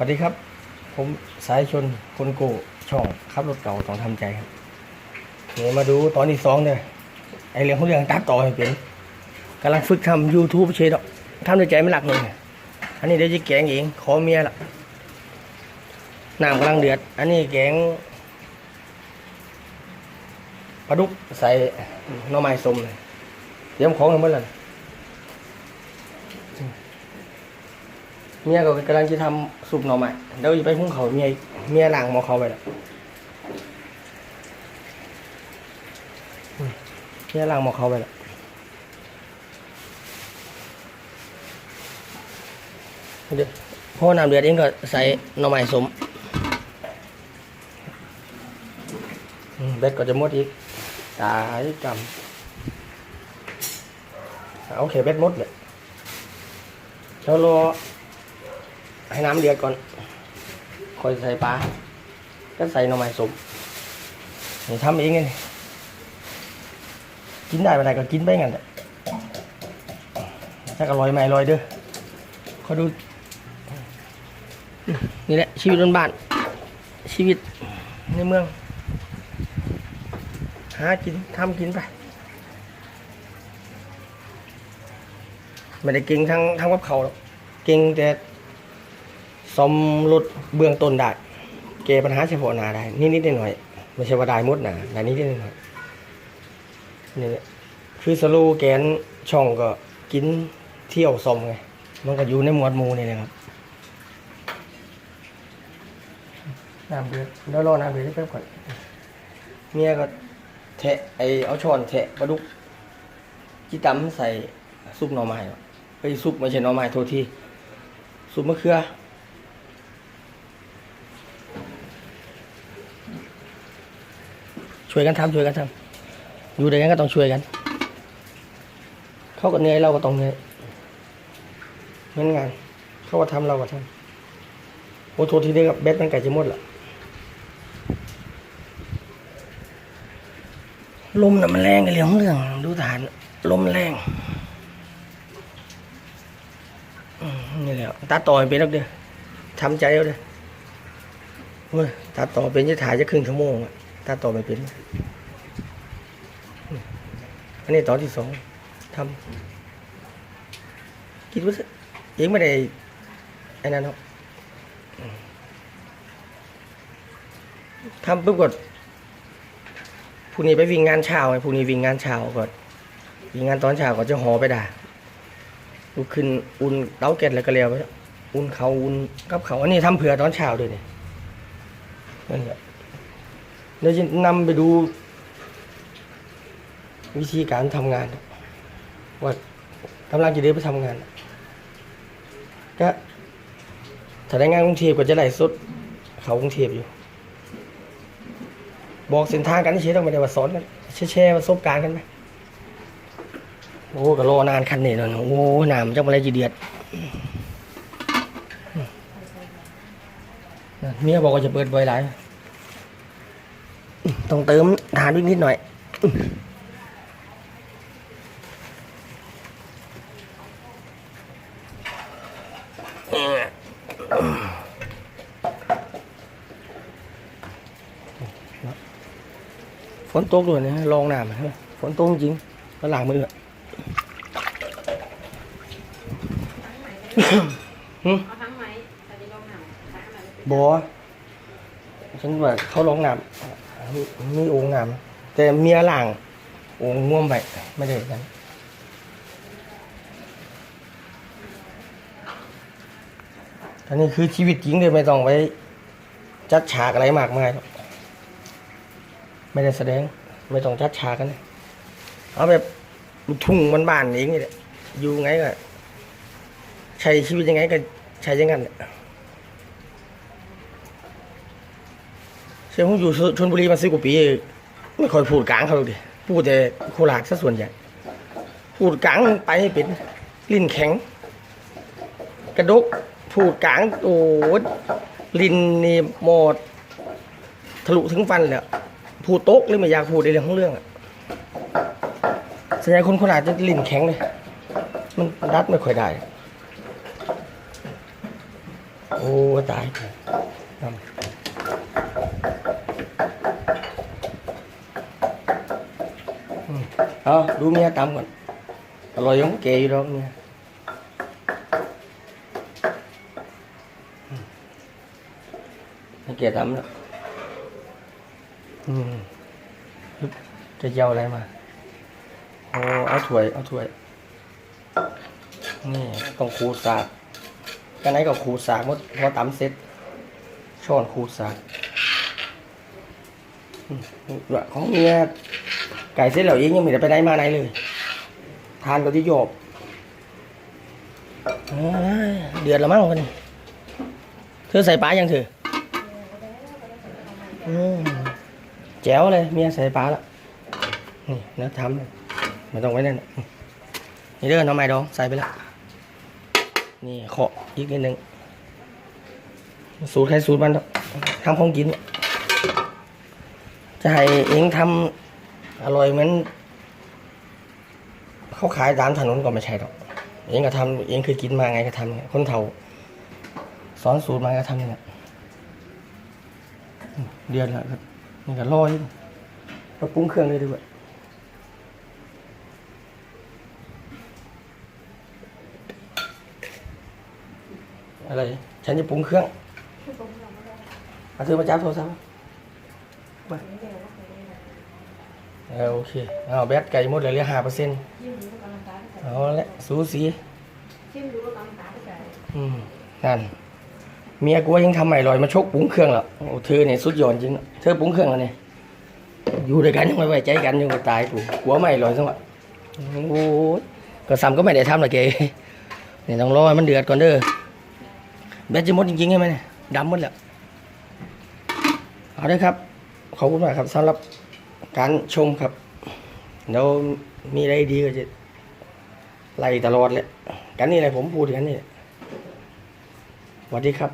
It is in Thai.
สวัสดีครับ ผมสายชนคนโกช่องขับรถเก่าต้องทำใจครับเดี๋ยวมาดูตอนที่สองเนี่ยไอเรื่องของเรื่องตัดต่อให้เป็นกำลังฝึกทำ YouTube เชดอกทำด้วยใจไม่หลักเลยอันนี้เดี๋ยวจะแกงเอง ขอเมียละน้ำกำลังเดือด อันนี้แกงปลาดุกใส่หน่อไม้ส้มเลยเตรียมของกันหมดแล้ว เมียก็กำลังจะทำสุปหน่อไม้เดี๋ยวจะไปหุ้งเขาวเมียอีกเมียล้างหมอเขาไปแล้วอืมเมียล้างหมอเขาไปแล้วเดี๋ยวพอน้ำเดือดเองก็ใส่หน่อไม้สมอืมเบ็ดก็จะหมดอีก ตายกรรมเอาเขเบ็ดหมดเลยแล้วรอ ให้น้ำเดือดก่อนค่อยใส่ปลา ก็ใส่หน่อไม้สุกนี่ทำเองไงกินได้ไปไหนก็กินไปงั้นแหละถ้าอร่อยไม่อร่อยเด้อเขาดู นี่แหละ ชีวิตบนบ้าน ชีวิตในเมือง หากินทำกินไป ไม่ได้เก่งทั้งทั้งกับเขาหรอก เก่งแต่ ซ่อมรถเบื้องต้นได้แก้ปัญหาเฉพาะหน้าได้นิดๆหน่อยๆไม่ใช่ว่าได้หมดนะได้นิดๆหน่อยๆนี่คือสโลแกนช่องก็กินเที่ยวซ่อมไงมันก็อยู่ในหมวดหมู่นี่แหละครับน้ำเดือดเดี๋ยวรอน้ำเดือดแป๊บก่อนเมียก็แทะไอเอาช้อนแทะปลาดุกจีตำใส่ซุปหน่อไม้ไปซุปไม่ใช่หน่อไม้โทษทีซุปมะเขือ ช่วยกันทำช่วยกันทำอยู่ด้วยกันก็ต้องช่วยกัน เขาก็เหนื่อยเราก็ต้องเหนื่อยเหมือนงาน เขาก็ทำเราก็ทำโอ้โทษทีเดียวกับเบ็ดมันไก่จะหมดละลมน่ะมันแรงกันเรื่องของเรื่องดูฐานลมแรงนี่แหละตาต่อยเป็นแล้วเดียวทำใจเอาเด้อโอ้ยตาต่อเป็นจะถ่ายจะครึ่งชั่วโมงอะ ตาต่อไม่เป็นอันนี้ตอนที่สองทำคิดว่าเองไม่ได้ไอ้นั่นหรอกทำปุ๊บก็พรุ่งนี้ไปวิ่งงานเช้าไงพรุ่งนี้วิ่งงานเช้าก็วิ่งงานตอนเช้าก็จะหอไปด่าลุกขึ้นอุ่นเต้าแก๊สแล้วก็เลี้ยวไปอุ่นเขาอุ่นกับเขาอันนี้ทำเผื่อตอนเช้าด้วยเนี่ยนั่นแหละ เดี๋ยวจะนำไปดู วิธีการทำงาน ว่ากำลังจะเดินไปทำงานก็ถ้าได้งานกรุงเทพก็จะไล่สดเขากรุงเทพอยู่ บอกเส้นทางกันเฉยๆต้องไม่ได้ว่าสอนกันแชร์ประสบการณ์กันไหมโอ้ก็รอนานคันนี้เนาะโอ้หนามจังอะไรจีเดียดนั่นเมียบอกว่าจะเปิดบ่อยหลาย ต้องเติมทานนิดๆหน่อย ฝนตกด้วยนะลองน้ำนะฝนตกจริงก็ล้างมืออะหึเอาทั้งไหมแต่จะลงหนังทั้งไหนบอฉันว่าเขาลองน้ำ มีโอ่งน้ำแต่เมียหล้างโอ่งง่วมไปไม่ได้กันอันนี้คือชีวิตจริงเลยไม่ต้องไปจัดฉากอะไรมากมายหรอกไม่ได้แสดง ไม่ต้องจัดฉากกันเอาแบบทุ่งมันบ้านๆเองนี่แหละอยู่ไงก็ใช้ชีวิตยังไงก็ใช้ยังงั้นแหละ เชื่อผมอยู่ชนบุรีมาสิบกว่าปี ไม่ค่อยพูดกลางเขาหรอกดิพูดแต่โคราชซะส่วนใหญ่ พูดกลางไปให้เป็นลิ้นแข็ง กระดกพูดกลางโอ้ลิ้นนี่หมดทะลุถึงฟันเลยพูดโต๊ะเลยไม่อยากพูดในเรื่องของเรื่องอะส่วนใหญ่คนโคราชจะลิ้นแข็งเลย มันดัดไม่ค่อยได้ โอ้ตายทำอืม เอาดูเมียตำก่อน อร่อยยังเกอยู่ดอกเมียให้เกียตำแล้วอืมจะเยาอะไรมาโอ้เอาถ้วย เอาถ้วย นี่ต้องขูดสากกันไหนก็ขูดสากมดพอตำเสร็จช้อนขูดสากอืมของเมีย ไก่เสร็จแล้วเองยังไม่ได้ไปไหนมาไหนเลย ทานก็ที่โยบเดือดแล้วมั้งวันเธอใส่ปลายังเธอแจ๋วเลยเมียใส่ปลาล้วนี่เนื้อทำเลยไม่ต้องไว้นั่นน่ะนี่เด้อน้องไม้ดองใส่ไปล้วนี่ขออีกนิดนึงสูตรใครสูตรมันทำของกิน จะให้เองทำ อร่อยเหมือนเขาขายตามถนนก็ไม่ใช่หรอก เองก็ทำเองเคยกินมาไงก็ทำไงคนเฒ่าสอนสูตรมาก็ทำอย่างนี้อืมเดือนละครับนี่ก็รออยู่ก็ปรุงเครื่องเลยดีกว่าอะไร ฉันจะปรุงเครื่องเอาเธอมาจับโทรศัพท์มา เออโอเคเอาแบตไก่หมดเลยเหลือห้าเปอร์เซ็นต์เอาละสูสีอืมนั่นเมียกูว่ายังทำใหม่ลอยมาชกปรุงเครื่องแล้วโอ้เธอเนี่ยสุดยอดจริงเธอปรุงเครื่องแล้วเนี่ยอยู่ด้วยกันยังไม่ไว้ใจกันยังก็ตายกูกลัวไม่ลอยสักวันโอ้ก็ซ้ำก็ไม่ได้ทำละเกเนี่ยต้องรอให้มันเดือดก่อนเด้อแบตจะหมดจริงๆใช่ไหมเนี่ยดำหมดแล้วเอาได้ครับขอบคุณมากครับสำหรับ การชมครับเดี๋ยวมีอะไรดีก็จะไล่ตลอดเลยกันนี่แหละผมพูดกันนี่แหละสวัสดีครับ